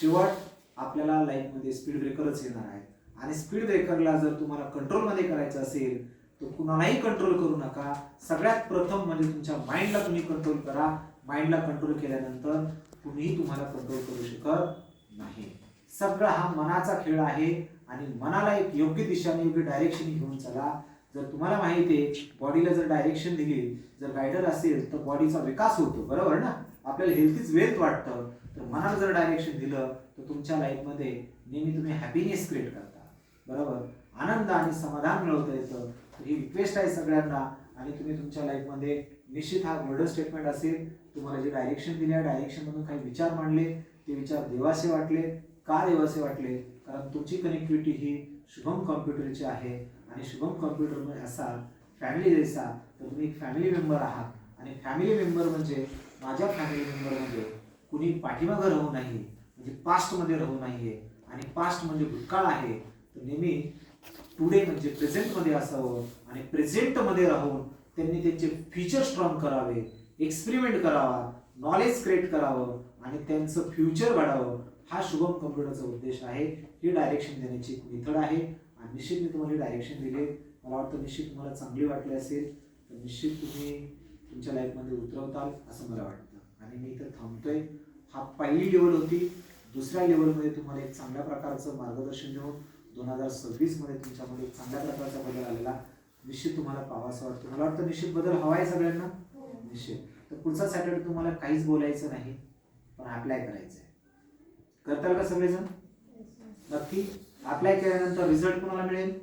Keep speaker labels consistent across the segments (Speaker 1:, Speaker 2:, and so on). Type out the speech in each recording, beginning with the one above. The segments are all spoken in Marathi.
Speaker 1: शेवट आपल्याला लाईफमध्ये स्पीड ब्रेकरच येणार आहे आणि स्पीड ब्रेकरला जर तुम्हाला कंट्रोलमध्ये करायचं असेल तर कुणालाही कंट्रोल करू नका. सगळ्यात प्रथम म्हणजे तुमच्या माइंडला तुम्ही कंट्रोल करा. माइंडला कंट्रोल केल्यानंतर कुणीही तुम्हाला कंट्रोल करू शकत नाही. सगळा हा मनाचा खेळ आहे आणि मनाला एक योग्य दिशाने योग्य डायरेक्शन घेऊन चला. जर तुम्हाला माहिती आहे बॉडीला जर डायरेक्शन दिली जर गायडर असेल तर बॉडीचा विकास होतो. बरोबर ना? आपल्याला हेल्थीच वेल्थ वाटतं. मनाला जर डायरेक्शन दिलं तर तुमच्या लाईफमध्ये नेहमी तुम्ही हॅपीनेस क्रिएट करता. बरोबर? आनंद आणि समाधान मिळवता येतं. तर ही रिक्वेस्ट आहे सगळ्यांना. आणि तुम्ही तुमच्या लाईफमध्ये निश्चित हा गोल्डन स्टेटमेंट असेल. तुम्हाला जे डायरेक्शन दिले डायरेक्शनमधून काही विचार मांडले ते विचार देवासे वाटले का देवासे वाटले? कारण तुमची कनेक्टिव्हिटी ही शुभम कॉम्प्युटरची आहे. आणि शुभम कॉम्प्युटरमध्ये असाल फॅमिली जैसा तर तुम्ही एक फॅमिली मेंबर आहात. आणि फॅमिली मेंबर म्हणजे माझ्या फॅमिली मेंबर म्हणजे कुणी पाठीमागं राहू नाही म्हणजे पास्टमध्ये राहू नाहीये आणि पास्ट म्हणजे भूतकाळ आहे तर नेहमी टुडे म्हणजे प्रेझेंटमध्ये असावं आणि प्रेझेंटमध्ये राहून त्यांनी त्यांचे फ्युचर स्ट्रॉंग करावे एक्सपेरिमेंट करावा नॉलेज क्रिएट करावं आणि त्यांचं फ्युचर घडावं. हा शुभम कम्प्युटरचा उद्देश आहे. ही डायरेक्शन देण्याची एक मेथड आहे. आणि निश्चित मी तुम्हाला डायरेक्शन दिले. मला वाटतं निश्चित तुम्हाला चांगली वाटली असेल. तर निश्चित तुम्ही तुमच्या लाईफमध्ये उतरवताल असं मला वाटतं. आणि मी इथं थांबतोय. हा पहिली लेवल होती. दुसऱ्या लेवलमध्ये तुम्हाला एक चांगल्या प्रकारचं मार्गदर्शन देऊन दोन हजार सव्वीसमध्ये तुमच्यामध्ये एक चांगल्या प्रकारचा बदल आलेला. निश्चित तुम्हाला पाहावासा वाटतो. मला वाटतं निश्चित बदल हवा आहे सगळ्यांना? निश्चित. तर पुढचा सॅटर्डे तुम्हाला काहीच बोलायचं नाही पण अप्लाय करायचं आहे करताल का सगळेजण? नक्की. अप्लाय केल्यानंतर रिझल्ट कोणाला मिळेल?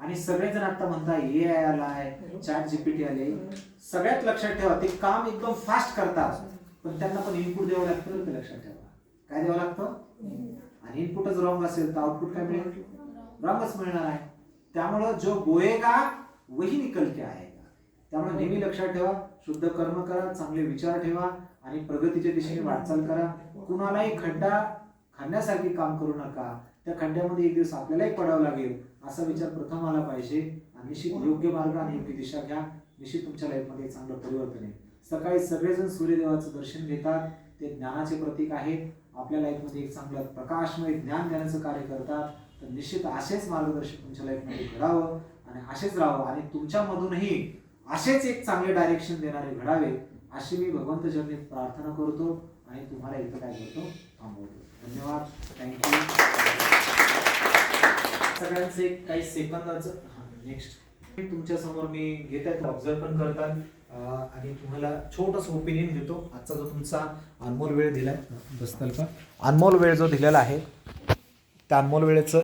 Speaker 1: आणि सगळेजण आता म्हणता ए आय आलाय चॅट जीपीटी आले. सगळ्यात लक्षात ठेवा ते काम एकदम फास्ट करतात. पण त्यांना पण इनपुट द्यावं लागतं ते लक्षात ठेवा. काय द्यावं लागतं? आणि इनपुटच रॉंग असेल तर आउटपुट काय मिळेल? रॉंगच मिळणार आहे. त्यामुळं जो बोएगा वही निकल के आएगा. त्यामुळे नेहमी लक्षात ठेवा शुद्ध कर्म करा चांगले विचार ठेवा आणि प्रगतीच्या दिशेने वाटचाल करा. कुणालाही खड्डा खाण्यासारखी काम करू नका. त्या खड्ड्यामध्ये एक दिवस आपल्यालाही पडावं लागेल असा विचार प्रथम आला पाहिजे. आणि निश्चित योग्य मार्ग आणि योग्य दिशा घ्या. निश्चित तुमच्या लाईफमध्ये एक चांगलं परिवर्तन आहे सकाळी सगळेजण सूर्यदेवाचं दर्शन घेतात. ते ज्ञानाचे प्रतीक आहे आपल्या लाईफमध्ये एक चांगलं प्रकाशमय ज्ञान देण्याचं कार्य करतात. तर निश्चित असेच मार्गदर्शन तुमच्या लाईफमध्ये घडावं आणि असेच राहावं. आणि तुमच्यामधूनही असेच एक चांगले डायरेक्शन देणारे घडावे अशी मी भगवंत चरणी प्रार्थना करतो. आणि तुम्हाला इथं काय करतो? थांबवतो. धन्यवाद. थँक्यू सगळ्यांचं एक काही सेकंदाचं नेक्स्ट तुमच्यासमोर मी घेत आहे ऑब्झर्व पण करतात. आणि तुम्हाला छोटस ओपिनियन देतो. आजचा जो तुमचा अनमोल वेळ दिलाय बसताल का? अनमोल वेळ जो दिलेला आहे त्या अनमोल वेळेचं